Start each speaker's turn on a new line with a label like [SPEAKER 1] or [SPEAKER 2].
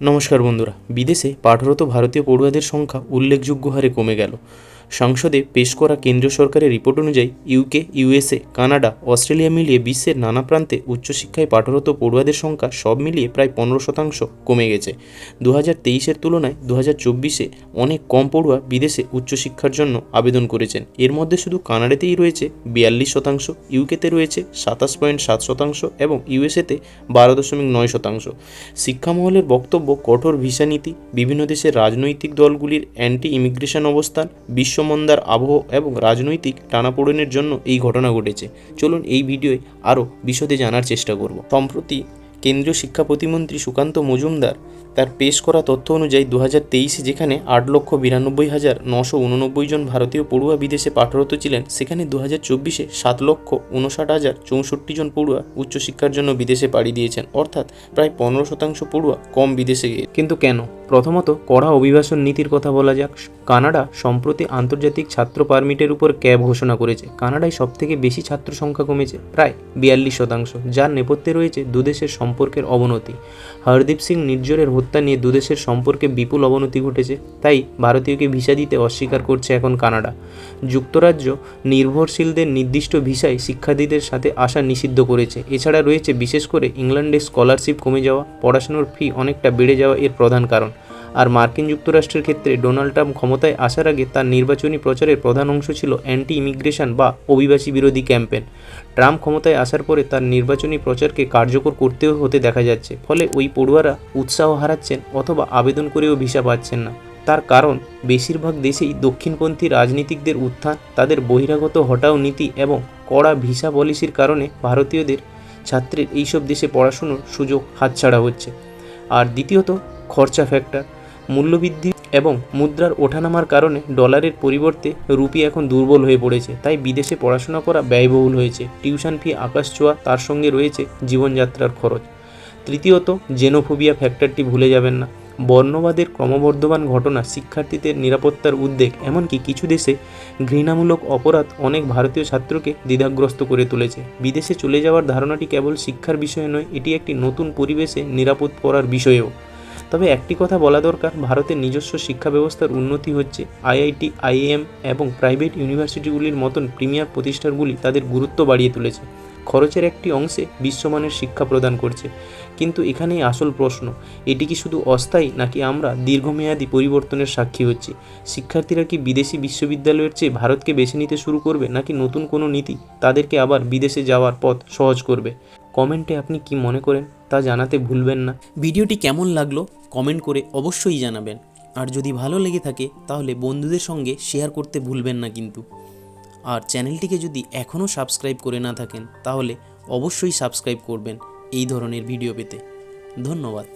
[SPEAKER 1] নমস্কার বন্ধুরা বিদেশে পাঠরত ভারতীয় পড়ুয়াদের সংখ্যা উল্লেখযোগ্য হারে কমে গেল। সংসদে পেশ করা কেন্দ্রীয় সরকারের রিপোর্ট অনুযায়ী ইউকে ইউএসএ কানাডা অস্ট্রেলিয়া মিলিয়ে বিশ্বের নানা প্রান্তে উচ্চশিক্ষায় পাঠরত পড়ুয়াদের সংখ্যা সব মিলিয়ে প্রায় পনেরো শতাংশ কমে গেছে। দু হাজার তেইশের তুলনায় দু হাজার চব্বিশে অনেক কম পড়ুয়া বিদেশে উচ্চশিক্ষার জন্য আবেদন করেছেন। এর মধ্যে শুধু কানাডাতেই রয়েছে বিয়াল্লিশ শতাংশ ইউকেতে রয়েছে সাতাশ পয়েন্ট সাত শতাংশ এবং ইউএসএতে বারো দশমিক নয় শতাংশ। শিক্ষামহলের বক্তব্য, কঠোর ভিসা নীতি, বিভিন্ন দেশের রাজনৈতিক দলগুলির অ্যান্টি ইমিগ্রেশন অবস্থান বিশ্বমন্দার আবহ এবং রাজনৈতিক টানাপোড়েনের জন্য এই ঘটনা ঘটেছে। চলুন এই ভিডিওয় আরও বিশদে জানার চেষ্টা করব। সম্প্রতি কেন্দ্রীয় শিক্ষা প্রতিমন্ত্রী সুকান্ত মজুমদার তার পেশ করা তথ্য অনুযায়ী দু হাজার তেইশে যেখানে আট লক্ষ বিরানব্বই হাজার নশো উননব্বই জন ভারতীয় পড়ুয়া বিদেশে পাঠরত ছিলেন, সেখানে দু হাজার চব্বিশে সাত লক্ষ উনষাট হাজার চৌষট্টি জন পড়ুয়া উচ্চশিক্ষার জন্য বিদেশে পাড়ি দিয়েছেন, অর্থাৎ প্রায় পনেরো শতাংশ পড়ুয়া কম বিদেশে গিয়ে। কিন্তু কেন? প্রথমত, কড়া অভিবাসন নীতির কথা বলা যাক। কানাডা সম্প্রতি আন্তর্জাতিক ছাত্র পারমিটের উপর ক্যাব ঘোষণা করেছে। কানাডায় সবথেকে বেশি ছাত্র সংখ্যা কমেছে, প্রায় বিয়াল্লিশ শতাংশ, যার নেপথ্যে রয়েছে দুদেশের সম্পর্কের অবনতি। হরদীপ সিং নির্জরের হত্যা নিয়ে দুদেশের সম্পর্কে বিপুল অবনতি ঘটেছে, তাই ভারতীয়কে ভিসা দিতে অস্বীকার করছে এখন কানাডা। যুক্তরাজ্য নির্ভরশীলদের নির্দিষ্ট ভিসায় শিক্ষার্থীদের সাথে আসা নিষিদ্ধ করেছে। এছাড়া রয়েছে বিশেষ করে ইংল্যান্ডে স্কলারশিপ কমে যাওয়া, পড়াশুনোর ফি অনেকটা বেড়ে যাওয়া এর প্রধান কারণ। আর মার্কিন যুক্তরাষ্ট্রের ক্ষেত্রে ডোনাল্ড ট্রাম্প ক্ষমতায় আসার আগে তার নির্বাচনী প্রচারের প্রধান অংশ ছিল অ্যান্টি ইমিগ্রেশন বা অভিবাসী বিরোধী ক্যাম্পেন ট্রাম্প ক্ষমতায় আসার পরে তার নির্বাচনী প্রচারকে কার্যকর করতেও হতে দেখা যাচ্ছে, ফলে ওই পড়ুয়ারা উৎসাহ হারাচ্ছেন অথবা আবেদন করেও ভিসা পাচ্ছেন না। তার কারণ, বেশিরভাগ দেশেই দক্ষিণপন্থী রাজনীতিকদের উত্থান, তাদের বহিরাগত হটাও নীতি এবং কড়া ভিসা পলিসির কারণে ভারতীয়দের ছাত্রের এইসব দেশে পড়াশুনোর সুযোগ হাতছাড়া হচ্ছে। আর দ্বিতীয়ত, খরচা ফ্যাক্টর মূল্যবৃদ্ধি এবং মুদ্রার ওঠানামার কারণে ডলারের পরিবর্তে রুপি এখন দুর্বল হয়ে পড়েছে। তাই বিদেশে পড়াশোনা করা ব্যয়বহুল হয়েছে। টিউশন ফি, আকাশ ছোঁয়া, তার সঙ্গে রয়েছে জীবনযাত্রার খরচ। তৃতীয়ত, জেনোফোবিয়া ফ্যাক্টরটি ভুলে যাবেন না। বর্ণবাদের ক্রমবর্ধমান ঘটনা শিক্ষার্থীদের নিরাপত্তার উদ্বেগ, এমনকি কিছু দেশে ঘৃণামূলক অপরাধ অনেক ভারতীয় ছাত্রকে দ্বিধাগ্রস্ত করে তুলেছে। বিদেশে চলে যাওয়ার ধারণাটি কেবল শিক্ষার বিষয় নয়, এটি একটি নতুন পরিবেশে নিরাপদ পড়ার বিষয়েও। তবে একটি কথা বলা দরকার, ভারতের নিজস্ব শিক্ষা ব্যবস্থার উন্নতি হচ্ছে। আইআইটি, আইএম এবং প্রাইভেট ইউনিভার্সিটিগুলির মতন প্রিমিয়ার প্রতিষ্ঠানগুলি তাদের গুরুত্ব বাড়িয়ে তুলেছে। খরচের একটি অংশে বিশ্বমানের শিক্ষা প্রদান করছে। কিন্তু এখানেই আসল প্রশ্ন, এটি কি শুধু অস্থায়ী নাকি আমরা দীর্ঘমেয়াদী পরিবর্তনের সাক্ষী হচ্ছি? শিক্ষার্থীরা কি বিদেশি বিশ্ববিদ্যালয়ের চেয়ে ভারতকে বেছে নিতে শুরু করবে নাকি নতুন কোনো নীতি তাদেরকে আবার বিদেশে যাওয়ার পথ সহজ করবে? কমেন্টে আপনি কি মনে করেন তা জানাতে ভুলবেন না। ভিডিওটি কেমন লাগল কমেন্ট করে অবশ্যই জানাবেন। আর যদি ভালো লেগে থাকে তাহলে বন্ধুদের সঙ্গে শেয়ার করতে ভুলবেন না কিন্তু। আর চ্যানেলটিকে যদি এখনও সাবস্ক্রাইব করে না থাকেন তাহলে অবশ্যই সাবস্ক্রাইব করবেন এই ধরনের ভিডিও পেতে। ধন্যবাদ।